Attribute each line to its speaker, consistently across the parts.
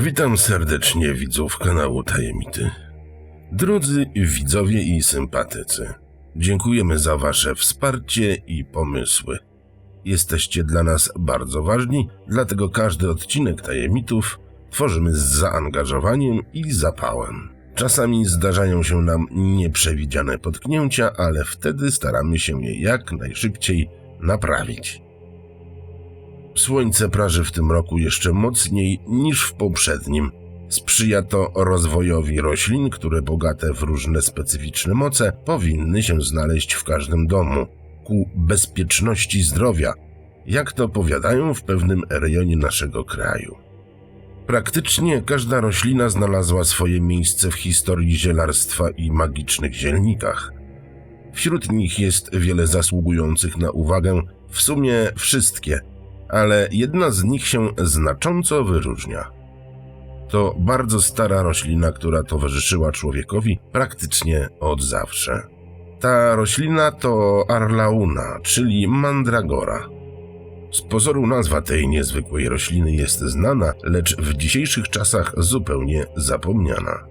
Speaker 1: Witam serdecznie widzów kanału Tajemity. Drodzy widzowie i sympatycy, dziękujemy za Wasze wsparcie i pomysły. Jesteście dla nas bardzo ważni, dlatego każdy odcinek Tajemmitów tworzymy z zaangażowaniem i zapałem. Czasami zdarzają się nam nieprzewidziane potknięcia, ale wtedy staramy się je jak najszybciej naprawić. Słońce praży w tym roku jeszcze mocniej niż w poprzednim. Sprzyja to rozwojowi roślin, które bogate w różne specyficzne moce powinny się znaleźć w każdym domu, ku bezpieczności zdrowia, jak to powiadają w pewnym rejonie naszego kraju. Praktycznie każda roślina znalazła swoje miejsce w historii zielarstwa i magicznych zielnikach. Wśród nich jest wiele zasługujących na uwagę, w sumie wszystkie – ale jedna z nich się znacząco wyróżnia. To bardzo stara roślina, która towarzyszyła człowiekowi praktycznie od zawsze. Ta roślina to Arlauna, czyli mandragora. Z pozoru nazwa tej niezwykłej rośliny jest znana, lecz w dzisiejszych czasach zupełnie zapomniana.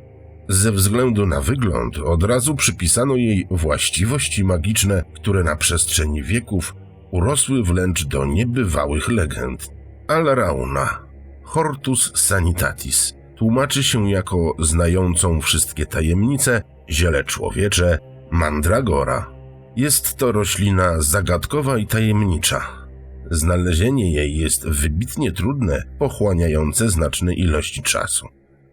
Speaker 1: Ze względu na wygląd od razu przypisano jej właściwości magiczne, które na przestrzeni wieków urosły wręcz do niebywałych legend. Alrauna, Hortus Sanitatis, tłumaczy się jako znającą wszystkie tajemnice ziele człowiecze Mandragora. Jest to roślina zagadkowa i tajemnicza. Znalezienie jej jest wybitnie trudne, pochłaniające znaczne ilości czasu.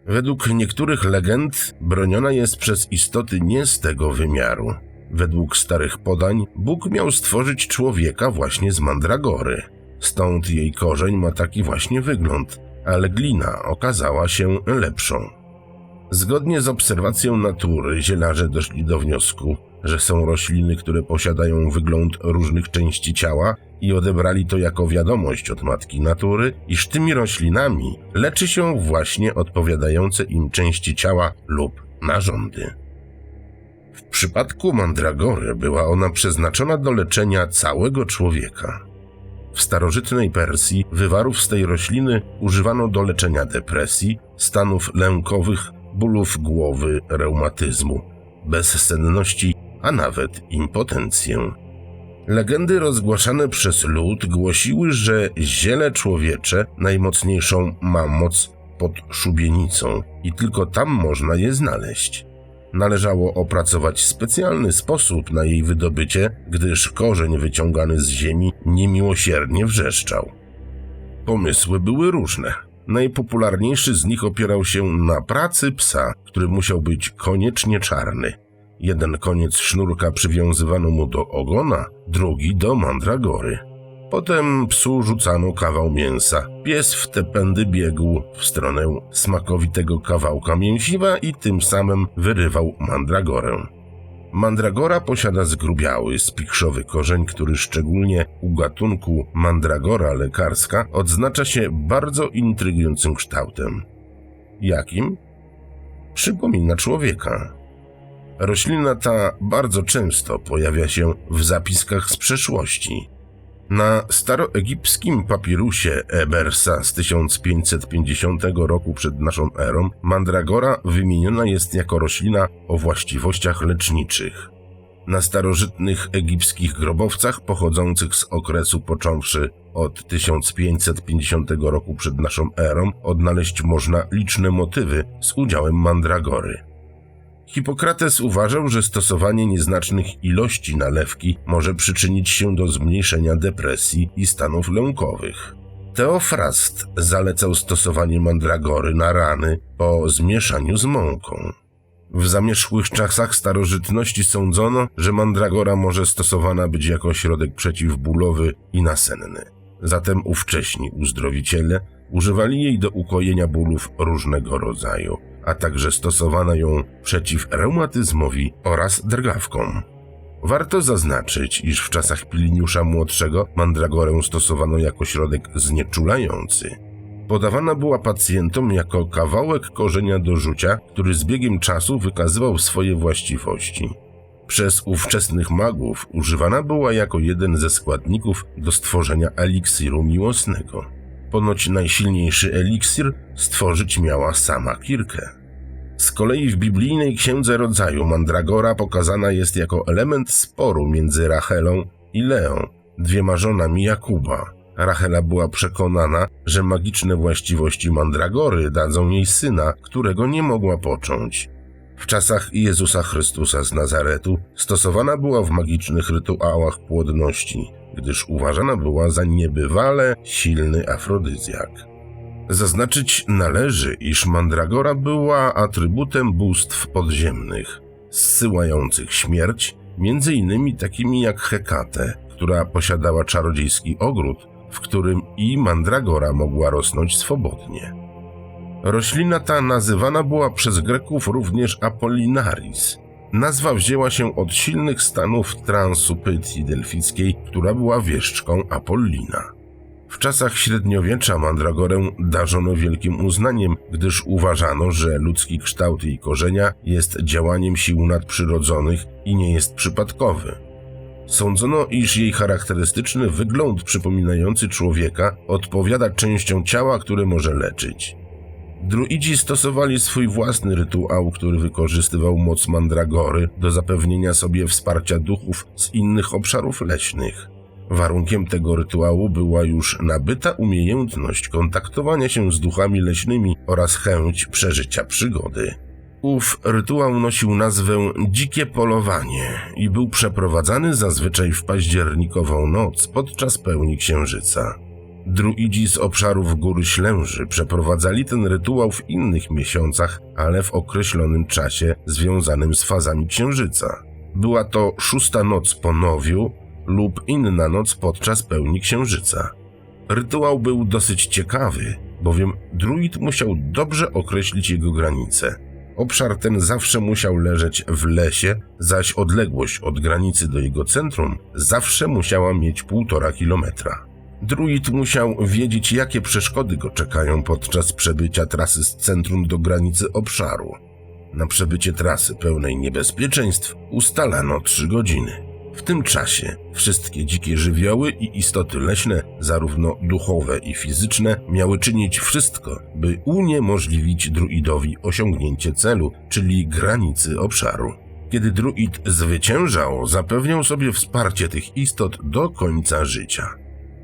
Speaker 1: Według niektórych legend broniona jest przez istoty nie z tego wymiaru. Według starych podań Bóg miał stworzyć człowieka właśnie z mandragory. Stąd jej korzeń ma taki właśnie wygląd, ale glina okazała się lepszą. Zgodnie z obserwacją natury zielarze doszli do wniosku, że są rośliny, które posiadają wygląd różnych części ciała i odebrali to jako wiadomość od matki natury, iż tymi roślinami leczy się właśnie odpowiadające im części ciała lub narządy. Przypadku mandragory była ona przeznaczona do leczenia całego człowieka. W starożytnej Persji wywarów z tej rośliny używano do leczenia depresji, stanów lękowych, bólów głowy, reumatyzmu, bezsenności, a nawet impotencję. Legendy rozgłaszane przez lud głosiły, że ziele człowiecze najmocniejszą ma moc pod szubienicą i tylko tam można je znaleźć. Należało opracować specjalny sposób na jej wydobycie, gdyż korzeń wyciągany z ziemi niemiłosiernie wrzeszczał. Pomysły były różne. Najpopularniejszy z nich opierał się na pracy psa, który musiał być koniecznie czarny. Jeden koniec sznurka przywiązywano mu do ogona, drugi do mandragory. Potem psu rzucano kawał mięsa. Pies w te pędy biegł w stronę smakowitego kawałka mięsiwa i tym samym wyrywał mandragorę. Mandragora posiada zgrubiały, spichrzowy korzeń, który szczególnie u gatunku mandragora lekarska odznacza się bardzo intrygującym kształtem. Jakim? Przypomina człowieka. Roślina ta bardzo często pojawia się w zapiskach z przeszłości. Na staroegipskim papirusie Ebersa z 1550 roku przed naszą erą mandragora wymieniona jest jako roślina o właściwościach leczniczych. Na starożytnych egipskich grobowcach pochodzących z okresu począwszy od 1550 roku przed naszą erą odnaleźć można liczne motywy z udziałem mandragory. Hipokrates uważał, że stosowanie nieznacznych ilości nalewki może przyczynić się do zmniejszenia depresji i stanów lękowych. Teofrast zalecał stosowanie mandragory na rany po zmieszaniu z mąką. W zamierzchłych czasach starożytności sądzono, że mandragora może stosowana być jako środek przeciwbólowy i nasenny. Zatem ówcześni uzdrowiciele używali jej do ukojenia bólów różnego rodzaju a także stosowano ją przeciw reumatyzmowi oraz drgawkom. Warto zaznaczyć, iż w czasach Piliniusza Młodszego mandragorę stosowano jako środek znieczulający. Podawana była pacjentom jako kawałek korzenia do rzucia, który z biegiem czasu wykazywał swoje właściwości. Przez ówczesnych magów używana była jako jeden ze składników do stworzenia eliksiru miłosnego. Ponoć najsilniejszy eliksir stworzyć miała sama Kirkę. Z kolei w biblijnej księdze rodzaju Mandragora pokazana jest jako element sporu między Rachelą i Leą, dwiema żonami Jakuba. Rachela była przekonana, że magiczne właściwości Mandragory dadzą jej syna, którego nie mogła począć. W czasach Jezusa Chrystusa z Nazaretu stosowana była w magicznych rytuałach płodności, gdyż uważana była za niebywale silny afrodyzjak. Zaznaczyć należy, iż Mandragora była atrybutem bóstw podziemnych, zsyłających śmierć, między innymi takimi jak Hekate, która posiadała czarodziejski ogród, w którym i Mandragora mogła rosnąć swobodnie. Roślina ta nazywana była przez Greków również Apollinaris. Nazwa wzięła się od silnych stanów transu Pythii delfickiej, która była wieszczką Apollina. W czasach średniowiecza mandragorę darzono wielkim uznaniem, gdyż uważano, że ludzki kształt jej korzenia jest działaniem sił nadprzyrodzonych i nie jest przypadkowy. Sądzono, iż jej charakterystyczny wygląd przypominający człowieka odpowiada częścią ciała, które może leczyć. Druidzi stosowali swój własny rytuał, który wykorzystywał moc mandragory do zapewnienia sobie wsparcia duchów z innych obszarów leśnych. Warunkiem tego rytuału była już nabyta umiejętność kontaktowania się z duchami leśnymi oraz chęć przeżycia przygody. Ów rytuał nosił nazwę Dzikie Polowanie i był przeprowadzany zazwyczaj w październikową noc podczas pełni księżyca. Druidzi z obszarów Gór Ślęży przeprowadzali ten rytuał w innych miesiącach, ale w określonym czasie związanym z fazami księżyca. Była to szósta noc po nowiu lub inna noc podczas pełni księżyca. Rytuał był dosyć ciekawy, bowiem druid musiał dobrze określić jego granice. Obszar ten zawsze musiał leżeć w lesie, zaś odległość od granicy do jego centrum zawsze musiała mieć półtora kilometra. Druid musiał wiedzieć, jakie przeszkody go czekają podczas przebycia trasy z centrum do granicy obszaru. Na przebycie trasy pełnej niebezpieczeństw ustalano trzy godziny. W tym czasie wszystkie dzikie żywioły i istoty leśne, zarówno duchowe i fizyczne, miały czynić wszystko, by uniemożliwić druidowi osiągnięcie celu, czyli granicy obszaru. Kiedy druid zwyciężał, zapewniał sobie wsparcie tych istot do końca życia.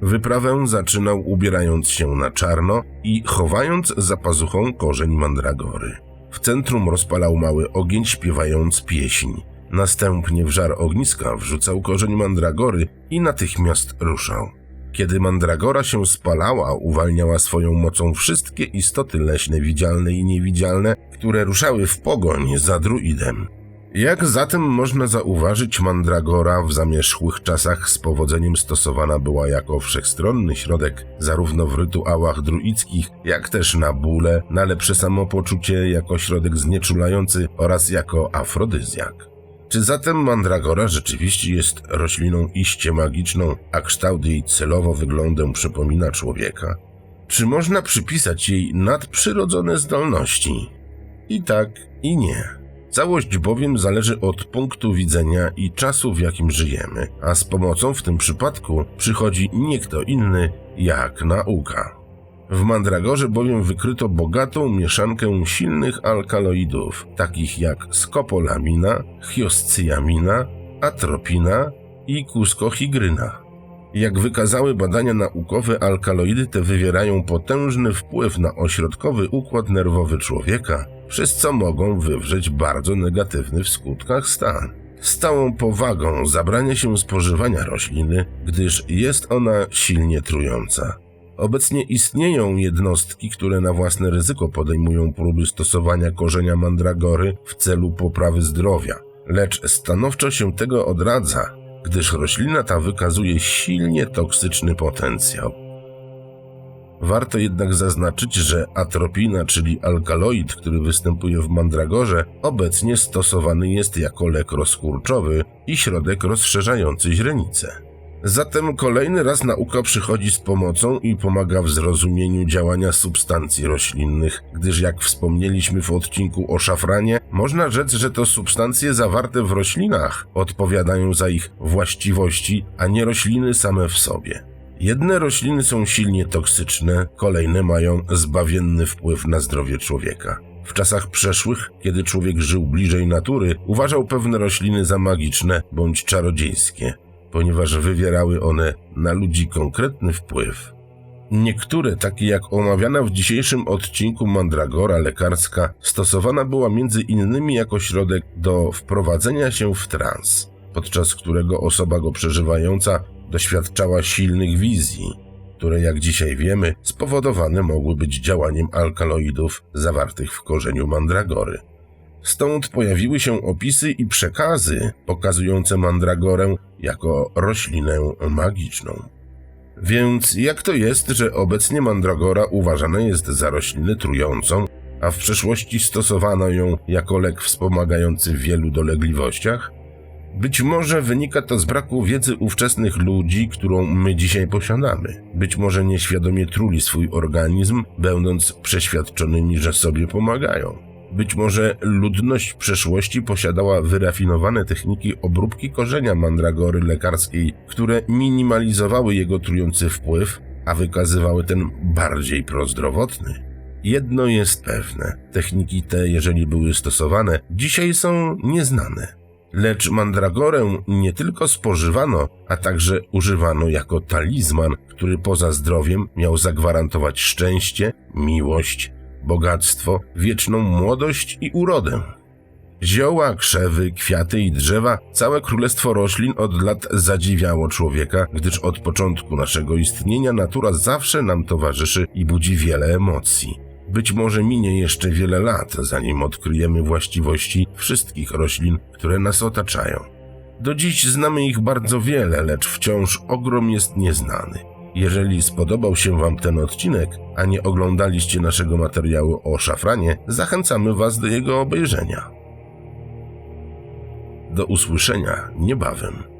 Speaker 1: Wyprawę zaczynał ubierając się na czarno i chowając za pazuchą korzeń mandragory. W centrum rozpalał mały ogień śpiewając pieśń. Następnie w żar ogniska wrzucał korzeń mandragory i natychmiast ruszał. Kiedy mandragora się spalała, uwalniała swoją mocą wszystkie istoty leśne, widzialne i niewidzialne, które ruszały w pogoń za druidem. Jak zatem można zauważyć, mandragora w zamierzchłych czasach z powodzeniem stosowana była jako wszechstronny środek zarówno w rytuałach druidzkich, jak też na bóle, na lepsze samopoczucie, jako środek znieczulający oraz jako afrodyzjak. Czy zatem mandragora rzeczywiście jest rośliną iście magiczną, a kształt jej celowo wyglądem przypomina człowieka? Czy można przypisać jej nadprzyrodzone zdolności? I tak, i nie. Całość bowiem zależy od punktu widzenia i czasu, w jakim żyjemy, a z pomocą w tym przypadku przychodzi nie kto inny jak nauka. W mandragorze bowiem wykryto bogatą mieszankę silnych alkaloidów, takich jak skopolamina, chioscyamina, atropina i kuskohigryna. Jak wykazały badania naukowe, alkaloidy te wywierają potężny wpływ na ośrodkowy układ nerwowy człowieka, przez co mogą wywrzeć bardzo negatywny w skutkach stan. Z całą powagą zabrania się spożywania rośliny, gdyż jest ona silnie trująca. Obecnie istnieją jednostki, które na własne ryzyko podejmują próby stosowania korzenia mandragory w celu poprawy zdrowia, lecz stanowczo się tego odradza, gdyż roślina ta wykazuje silnie toksyczny potencjał. Warto jednak zaznaczyć, że atropina, czyli alkaloid, który występuje w mandragorze, obecnie stosowany jest jako lek rozkurczowy i środek rozszerzający źrenice. Zatem kolejny raz nauka przychodzi z pomocą i pomaga w zrozumieniu działania substancji roślinnych, gdyż jak wspomnieliśmy w odcinku o szafranie, można rzec, że to substancje zawarte w roślinach odpowiadają za ich właściwości, a nie rośliny same w sobie. Jedne rośliny są silnie toksyczne, kolejne mają zbawienny wpływ na zdrowie człowieka. W czasach przeszłych, kiedy człowiek żył bliżej natury, uważał pewne rośliny za magiczne bądź czarodziejskie, ponieważ wywierały one na ludzi konkretny wpływ. Niektóre, takie jak omawiana w dzisiejszym odcinku mandragora lekarska, stosowana była między innymi jako środek do wprowadzenia się w trans, podczas którego osoba go przeżywająca doświadczała silnych wizji, które jak dzisiaj wiemy spowodowane mogły być działaniem alkaloidów zawartych w korzeniu mandragory. Stąd pojawiły się opisy i przekazy pokazujące mandragorę jako roślinę magiczną. Więc jak to jest, że obecnie mandragora uważana jest za roślinę trującą, a w przeszłości stosowano ją jako lek wspomagający w wielu dolegliwościach? Być może wynika to z braku wiedzy ówczesnych ludzi, którą my dzisiaj posiadamy. Być może nieświadomie truli swój organizm, będąc przeświadczonymi, że sobie pomagają. Być może ludność przeszłości posiadała wyrafinowane techniki obróbki korzenia mandragory lekarskiej, które minimalizowały jego trujący wpływ, a wykazywały ten bardziej prozdrowotny. Jedno jest pewne: techniki te, jeżeli były stosowane, dzisiaj są nieznane. Lecz mandragorę nie tylko spożywano, a także używano jako talizman, który poza zdrowiem miał zagwarantować szczęście, miłość, bogactwo, wieczną młodość i urodę. Zioła, krzewy, kwiaty i drzewa, całe królestwo roślin od lat zadziwiało człowieka, gdyż od początku naszego istnienia natura zawsze nam towarzyszy i budzi wiele emocji. Być może minie jeszcze wiele lat, zanim odkryjemy właściwości wszystkich roślin, które nas otaczają. Do dziś znamy ich bardzo wiele, lecz wciąż ogrom jest nieznany. Jeżeli spodobał się Wam ten odcinek, a nie oglądaliście naszego materiału o szafranie, zachęcamy Was do jego obejrzenia. Do usłyszenia niebawem.